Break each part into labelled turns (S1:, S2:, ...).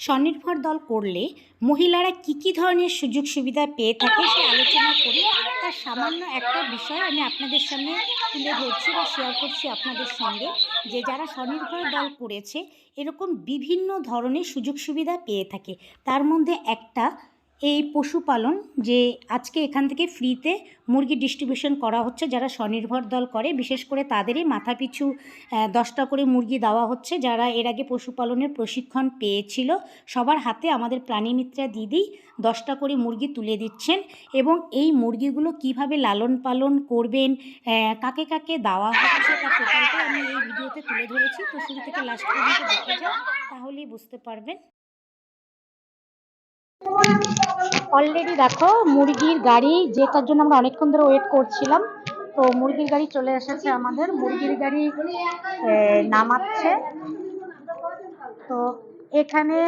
S1: স্বনির্ভর দল করলে মহিলারা কি কি ধরনের সুযোগ সুবিধা পেয়ে থাকে সে আলোচনা করি তার সামান্য একটা বিষয় আমি আপনাদের সামনে তুলে ধরছি বা শেয়ার করছি আপনাদের সঙ্গে, যে যারা স্বনির্ভর দল করেছে, এরকম বিভিন্ন ধরনের সুযোগ সুবিধা পেয়ে থাকে। তার মধ্যে একটা এই পশুপালন যে আজকে এখান থেকে ফ্রিতে মুরগি ডিস্ট্রিবিউশন করা হচ্ছে, যারা স্বনির্ভর দল করে, বিশেষ করে তাদেরই মাথাপিছু দশটা করে মুরগি দেওয়া হচ্ছে, যারা এর আগে পশুপালনের প্রশিক্ষণ পেয়েছিল, সবার হাতে আমাদের প্রাণীমিত্রা দিদি দশটা করে মুরগি তুলে দিচ্ছেন এবং এই মুরগিগুলো কীভাবে লালন পালন করবেন কাকে কাকে দেওয়া হচ্ছে তার টোটালটা আমি এই ভিডিওতে তুলে ধরেছি। তো শুরু থেকে লাস্ট পর্যন্ত দেখে যান তাহলেই বুঝতে পারবেন। অলরেডি দেখো মুরগির গাড়ি যেটার জন্য আমরা অনেকক্ষণ ধরে ওয়েট করছিলাম তো মুরগির গাড়ি চলে এসেছে আমাদের। মুরগির গাড়ি নামাচ্ছে। তো এখানে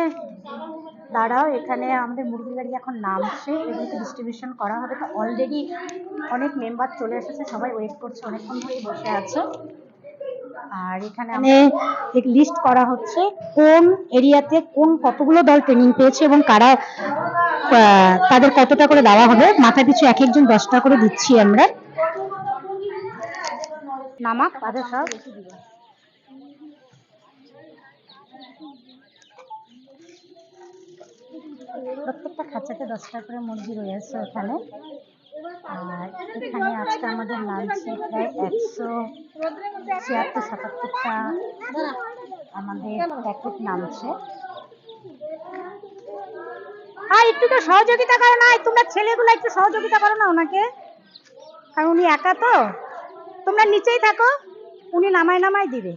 S1: দাঁড়াও এখানে আমাদের মুরগির গাড়ি এখন নামছে এগুলোকে ডিস্ট্রিবিউশন করা হবে। তো অলরেডি অনেক মেম্বার চলে এসেছে সবাই ওয়েট করছে অনেকক্ষণ ধরেই বসে আছে। আর এখানে লিস্ট করা হচ্ছে কোন এরিয়াতে কোন কতগুলো দল ট্রেনিং পেয়েছে এবং কারা তাদের কতটা করে দেওয়া হবে? মাথা পিছু এক একজন দশটা করে দিচ্ছি আমরা। নামাক তাদের সব। প্রত্যেকটা খাঁচাতে দশটা করে মুরগি রয়েছে এখানে। আর এখানে আজকে আমাদের লাঞ্চে প্রায় একশো ছিয়াত্তর সাতাত্তরটা আমাদের প্যাকেট নামছে। আর একটু তো সহযোগিতা করো না তোমরা ছেলেগুলো একটু সহযোগিতা করো না ওনাকে। কারণ উনি একা তো, তোমরা নিচেই থাকো, উনি নামায় নামায় দিবে।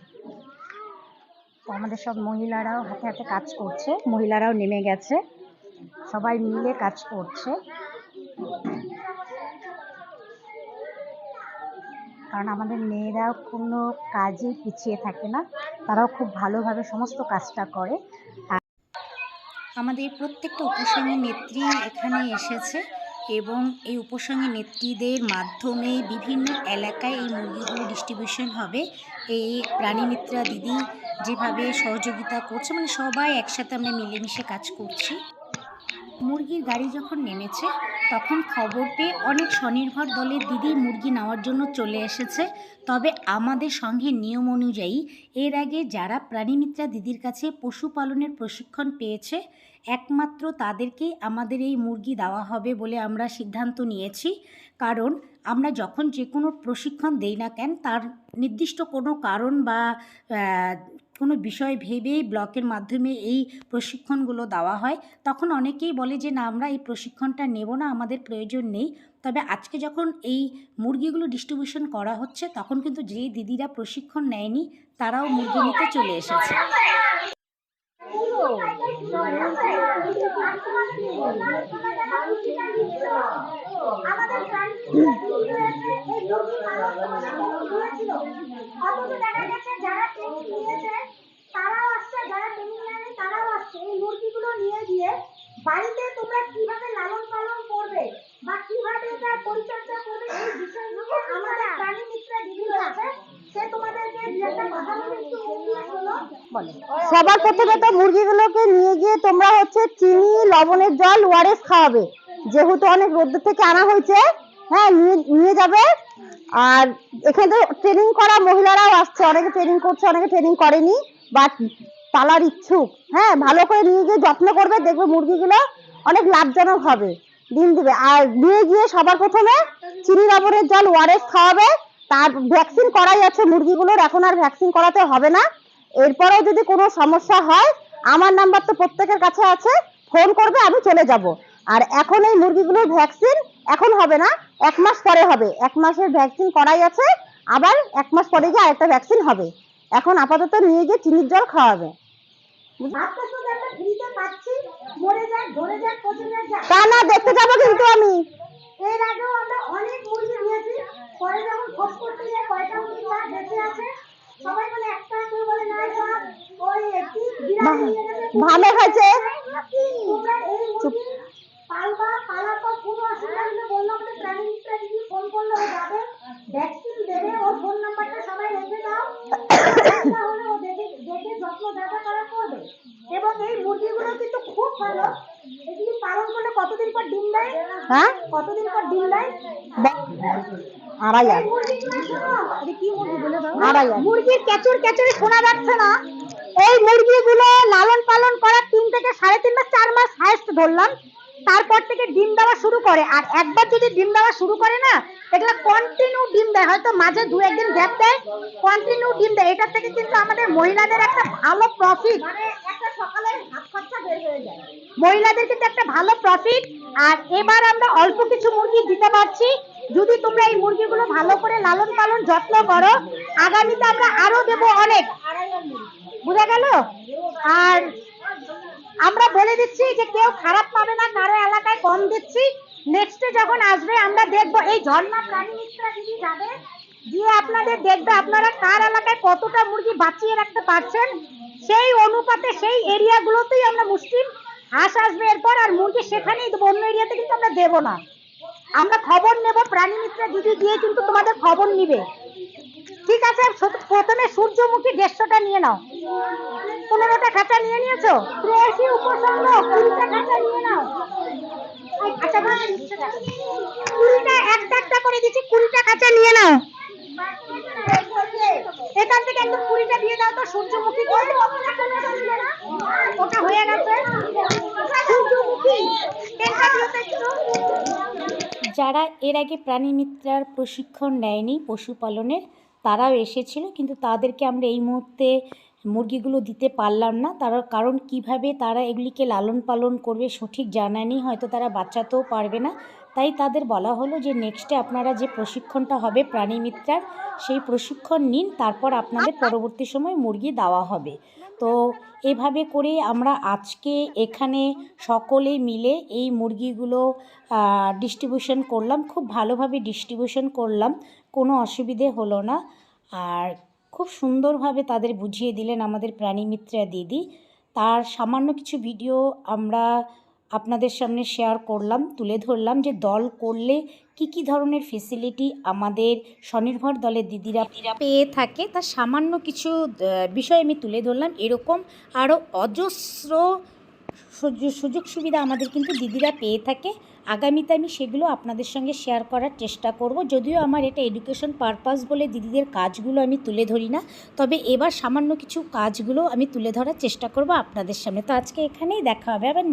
S1: আমাদের সব মহিলারাও হাতে হাতে কাজ করছে, মহিলারাও নেমে গেছে, সবাই মিলে কাজ করছে। কারণ আমাদের মেয়েরাও কোনো কাজে পিছিয়ে থাকে না, তারাও খুব ভালোভাবে সমস্ত কাজটা করে। আমাদের প্রত্যেকটা উপসঙ্গী নেত্রী এখানে এসেছে এবং এই উপসঙ্গী নেত্রীদের মাধ্যমে বিভিন্ন এলাকায় এই মুরগিগুলো ডিস্ট্রিবিউশন হবে। এই প্রাণীমিত্রা দিদি যেভাবে সহযোগিতা করছে মানে সবাই একসাথে আমরা মিলেমিশে কাজ করছি। মুরগির গাড়ি যখন নেমেছে, তখন খবর পেয়ে অনেক স্বনির্ভর দলের দিদি মুরগি নেওয়ার জন্য চলে এসেছে। তবে আমাদের সঙ্গে নিয়ম অনুযায়ী এর আগে যারা প্রাণীমিত্রা দিদির কাছে পশুপালনের প্রশিক্ষণ পেয়েছে, একমাত্র তাদেরকেই আমাদের এই মুরগি দেওয়া হবে বলে আমরা সিদ্ধান্ত নিয়েছি। কারণ আমরা যখন যে কোনো প্রশিক্ষণ দেই না কেন, তার নির্দিষ্ট কোনো কারণ বা কোনো বিষয় ভেবেই ব্লকের মাধ্যমে এই প্রশিক্ষণগুলো দেওয়া হয়। তখন অনেকেই বলে যে, না, আমরা এই প্রশিক্ষণটা নেব না, আমাদের প্রয়োজন নেই। তবে আজকে যখন এই মুরগিগুলো ডিস্ট্রিবিউশন করা হচ্ছে, তখন কিন্তু যে দিদিরা প্রশিক্ষণ নেয়নি, তারাও মুরগি নিতে চলে এসেছে।
S2: তারাও আসছে যারা তারাও আসছে এই মুরগিগুলো নিয়ে গিয়ে বাড়িতে তোমরা কীভাবে লালন পালন করবে বা কীভাবে তার পরিচর্যা করবে এই বিষয়গুলো আমাদের প্রাণী মিত্র দিদি আছে সে তোমাদেরকে একটা কথা বলে একটু মুখ দিয়ে শোনো
S1: বলে
S3: সবার প্রথমে তো মুরগিগুলোকে নিয়ে গিয়ে তোমরা হচ্ছে চিনি, লবণের জল, ওয়ারেস খাওয়াবে। যেহেতু অনেক রোদ্র থেকে আনা হয়েছে হ্যাঁ নিয়ে যাবে। আর এখানে তো ট্রেনিং করা মহিলারাও আসছে। অনেকে ট্রেনিং করছে, অনেকে ট্রেনিং করেনি বাট পালার ইচ্ছুক। হ্যাঁ ভালো করে নিয়ে গিয়ে যত্ন করবে, দেখবে মুরগিগুলো অনেক লাভজনক হবে, ডিম দিবে। আর নিয়ে গিয়ে সবার প্রথমে চিনি, লবণের জল, ওয়ারেস খাওয়াবে। তার ভ্যাকসিন করাই আছে মুরগিগুলোর, এখন আর ভ্যাকসিন করাতে হবে না। এরপরেও যদি কোনো সমস্যা হয় আমার নাম্বার তো প্রত্যেকের কাছে আছে ফোন করবে আমি চলে যাব। আর এখন এই মুরগিগুলোর ভ্যাকসিন এখন হবে না এক মাস পরে হবে। এক মাসের ভ্যাকসিন করাই আছে আবার এক মাস পরে গিয়ে আরেকটা ভ্যাকসিন হবে। এখন আপাতত নিয়ে গিয়ে চিনির জল খাওয়াবে।
S2: যাক
S3: তা না দেখতে যাব কিন্তু আমি।
S2: এর আগেও আমরা অনেক মুরগি নিয়েছি। পরে যখন খোঁজ করতে যাই কয়টা মুরগি বেঁচে আছে
S3: ভালো হয়েছে।
S2: চুপ এই মুরগি পালবা পালার পর কোনো অসুবিধা হলে বললাম প্রাণী ফোন করলে ও যাবে ভ্যাকসিন দেবে ওর ফোন নাম্বারটা সবাই রেখে দাও অসুবিধা হলে ও দেখে দেখে যত্ন দেখা করা করবে এবং এই মুরগিগুলো কি ভালো এগুলি পালন করলে কতদিন পর ডিম দেয়
S3: হ্যাঁ
S2: কতদিন পর ডিম দেয়?
S3: আড়াই আর
S2: মুরগির কেচুর কেচুরি শোনা যাচ্ছে না। এই মুরগিগুলো লালন পালন করার তিন থেকে সাড়ে তিন মাস চার মাস হাইস্ট ধরলাম। তারপর থেকে ডিম দেওয়া শুরু করে। আর একবার যদি ডিম দেওয়া শুরু করে না এগুলো কন্টিনিউ ডিম দেয়। হয়তো মাঝে দু একদিন গ্যাপ দেয়। কন্টিনিউ ডিম দেয়। এটা থেকে কিন্তু আমাদের মহিলাদের একটা ভালো প্রফিট মানে একটা সকালে মহিলাদের কিন্তু একটা ভালো প্রফিট আর এবার আমরা অল্প কিছু মুরগি দিতে পারছি। যদি তোমরা এই মুরগিগুলো ভালো করে লালন পালন, যত্ন করো, আগামীতে আমরা আরও দেবো অনেক। বুঝা গেল? আর আমরা বলে দিচ্ছি যে কেউ খারাপ পাবে না, কারও এলাকায় কম দিচ্ছি। নেক্সটে যখন আসবে, আমরা দেখব এই ঝর্ণা প্রাণী মিত্রা দিদি যাবে। গিয়ে আপনাদের দেখবে আপনারা কার এলাকায় কতটা মুরগি বাঁচিয়ে রাখতে পারছেন। সেই অনুপাতে সেই এরিয়াগুলোতেই আমরা মুসলিম। হাঁস আসবে এরপর আর মুরগি সেখানেই দেবো অন্য এরিয়াতে কিন্তু আমরা দেবো না। আমরা খবর নেব প্রাণী মিত্রা দিদি গিয়ে কিন্তু তোমাদের খবর নিবে। ঠিক আছে প্রথমে সূর্যমুখী দেড়শোটা নিয়ে নাও। পনেরোটা খাঁচা নিয়ে নিয়েছো? প্রেয়সী উপসর্গ কুড়িটা খাঁচা নিয়ে নাও। আচ্ছা কুড়িটা একটা একটা করে দিচ্ছি কুড়িটা খাঁচা নিয়ে নাও। এখান থেকে একদম পুরিটা দিয়ে দাও তো, সূর্যমুখী করে ওটা হয়ে গেছে।
S1: যারা এর আগে প্রাণী মিত্রার প্রশিক্ষণ নেয়নি, পশুপালনের, তারাও এসেছিল, কিন্তু তাদেরকে আমরা এই মুহূর্তে মুরগিগুলো দিতে পারলাম না। তারা কারণ কীভাবে তারা এগুলিকে লালন পালন করবে সঠিক জানা নেই। হয়তো তারা বাচ্চাতেও পারবে না। তাই তাদের বলা হলো যে নেক্সটে আপনারা যে প্রশিক্ষণটা হবে প্রাণী মিত্রার, সেই প্রশিক্ষণ নিন। তারপর আপনাদের পরবর্তী সময় মুরগি দেওয়া হবে। তো এভাবে করে আমরা আজকে এখানে সকলে মিলে এই মুরগিগুলো ডিস্ট্রিবিউশন করলাম। খুব ভালোভাবে ডিস্ট্রিবিউশন করলাম। কোনো অসুবিধে হলো না। আর খুব সুন্দরভাবে তাদের বুঝিয়ে দিলেন আমাদের প্রাণীমিত্রা দিদি। তার সামান্য কিছু ভিডিও আমরা আপনাদের সামনে শেয়ার করলাম, তুলে ধরলাম যে দল করলে কি কি ধরনের ফেসিলিটি আমাদের স্বনির্ভর দলের দিদিরা পেয়ে থাকে। তার সামান্য কিছু বিষয় আমি তুলে ধরলাম। এরকম আরও অজস্র সুযোগ সুবিধা আমাদের কিন্তু দিদিরা পেয়ে থাকে। আগামীতে আমি সেগুলো আপনাদের সঙ্গে শেয়ার করার চেষ্টা করব। যদিও আমার এটা এডুকেশন পারপাস বলে দিদিদের কাজগুলো আমি তুলে ধরি না, তবে এবার সামান্য কিছু কাজগুলো আমি তুলে ধরার চেষ্টা করব আপনাদের সামনে। তো আজকে এখানেই দেখা হবে, আবার